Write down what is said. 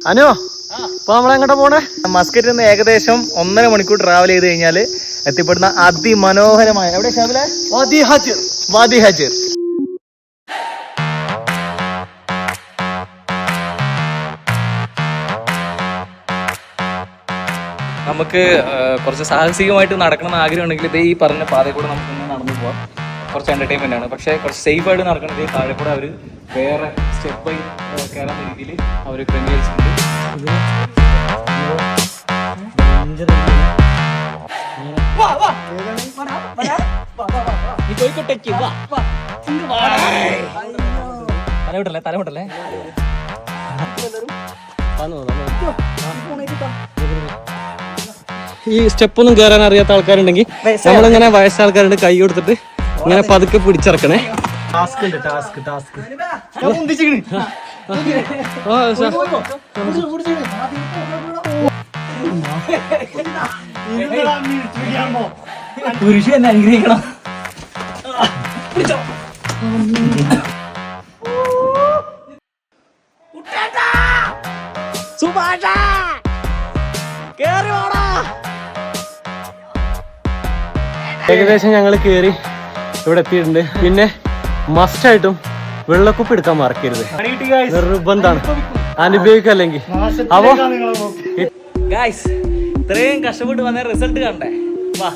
അനു അപ്പൊ നമ്മളെങ്ങോട്ടാ പോണേ? മസ്കറ്റിൽ നിന്ന് ഏകദേശം ഒന്നര മണിക്കൂർ ട്രാവൽ ചെയ്ത് കഴിഞ്ഞാൽ എത്തിപ്പെടുന്ന അതിമനോഹരമായ എവിടെ ഷാബിലെ? വാദി ഹാജിർ. വാദി ഹാജിർ. നമുക്ക് കുറച്ച് സാഹസികമായിട്ട് നടക്കണം എന്ന് ആഗ്രഹമുണ്ടെങ്കിൽ ഇതേ ഈ പറഞ്ഞ പാതയിൽ കൂടെ നമുക്ക് നടന്നു പോവാം. കുറച്ച് എന്റർടൈൻമെന്റ് ആണ്. പക്ഷേ കുറച്ച് സേഫ് ആയിട്ട് നടക്കണത് ഈ താഴെ കൂടെ അവർ വേറെ സ്റ്റെപ്പ് ബൈ കയറാൻ രീതിയിൽ അവർ ക്രമീകരിച്ചിട്ടുണ്ട്. തലവിട്ടല്ലേ തലവിട്ടല്ലേ ഈ സ്റ്റെപ്പൊന്നും കയറാൻ അറിയാത്ത ആൾക്കാരുണ്ടെങ്കിൽ നമ്മളിങ്ങനെ വയസ്സായ ആൾക്കാരുണ്ട് കൈ കൊടുത്തിട്ട് ഇങ്ങനെ പതുക്കെ പിടിച്ചിറക്കണേ. ടാസ്ക് ഉണ്ട് ടാസ്ക് ടാസ്ക് ആ, സ- പുരുഷൻ എന്നെ അനുഗ്രഹിക്കണം. ഏകദേശം ഞങ്ങൾ കയറി ഇവിടെ എത്തിയിട്ടുണ്ട്. പിന്നെ മസ്റ്റ് ആയിട്ടും വെള്ളക്കുപ്പ് എടുക്കാൻ മറക്കരുത്. നിർബന്ധാണ്. അനുഭവിക്കല്ലെങ്കിൽ. അപ്പൊ ഗായ്സ് ഇത്രയും കഷ്ടപ്പെട്ട് വന്ന റിസൾട്ട് കണ്ടേ. വാ.